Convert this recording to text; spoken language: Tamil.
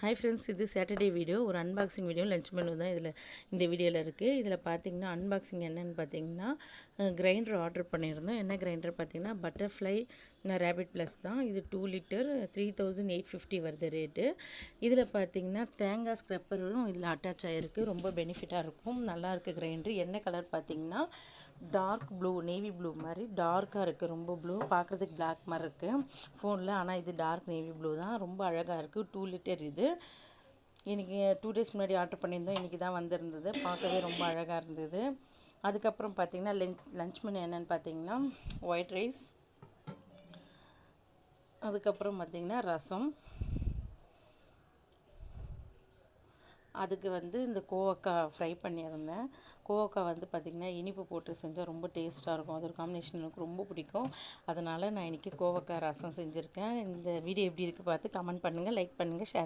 ஹாய் ஃப்ரெண்ட்ஸ் இது சாட்டர்டே வீடியோ ஒரு அன்பாக்சிங் வீடியோ லஞ்ச் மெனு தான் இதில் இந்த வீடியோவில் இருக்குது இதில் பார்த்தீங்கன்னா அன்பாக்சிங் என்னென்னு பார்த்தீங்கன்னா கிரைண்டர் ஆர்டர் பண்ணியிருந்தோம். என்ன கிரைண்டர் பார்த்தீங்கன்னா பட்டர்ஃப்ளை ரேபிட் ப்ளஸ் தான். இது two litre three thousand eight fifty வருது ரேட்டு இதில் பார்த்தீங்கன்னா தேங்காய் ஸ்க்ரப்பரும் இதில் அட்டாச் ஆகிருக்கு ரொம்ப பெனிஃபிட்டாக இருக்கும். நல்லாயிருக்கு கிரைண்டர் என்ன கலர் பார்த்தீங்கன்னா டார்க் ப்ளூ நேவி ப்ளூ மாதிரி டார்க்காக இருக்குது ரொம்ப ப்ளூ பார்க்குறதுக்கு பிளாக் மாதிரி இருக்குது ஃபோனில் ஆனால் இது டார்க் நேவி ப்ளூ தான். ரொம்ப அழகாக இருக்குது டூ லிட்டர் இது. இன்றைக்கி டூ டேஸ் முன்னாடி ஆர்டர் பண்ணியிருந்தோம். இன்றைக்கி தான் வந்திருந்தது. பார்க்கவே ரொம்ப அழகாக இருந்தது. அதுக்கப்புறம் பார்த்திங்கன்னா லஞ்ச் லஞ்ச் மெனு என்னென்னு பார்த்தீங்கன்னா ஒயிட் ரைஸ் அதுக்கப்புறம் பார்த்திங்கன்னா ரசம். அதுக்கு வந்து இந்த கோவக்காய் ஃப்ரை பண்ணியிருந்தேன். கோவக்காய் வந்து பார்த்திங்கன்னா இனிப்பு போட்டு செஞ்சால் ரொம்ப டேஸ்ட்டாக இருக்கும். அது ஒரு காம்பினேஷன் எனக்கு ரொம்ப பிடிக்கும். அதனால் நான் இன்றைக்கி கோவக்காய் ரசம் செஞ்சுருக்கேன். இந்த வீடியோ எப்படி இருக்குது பார்த்து கமெண்ட் பண்ணுங்கள் லைக் பண்ணுங்கள் ஷேர்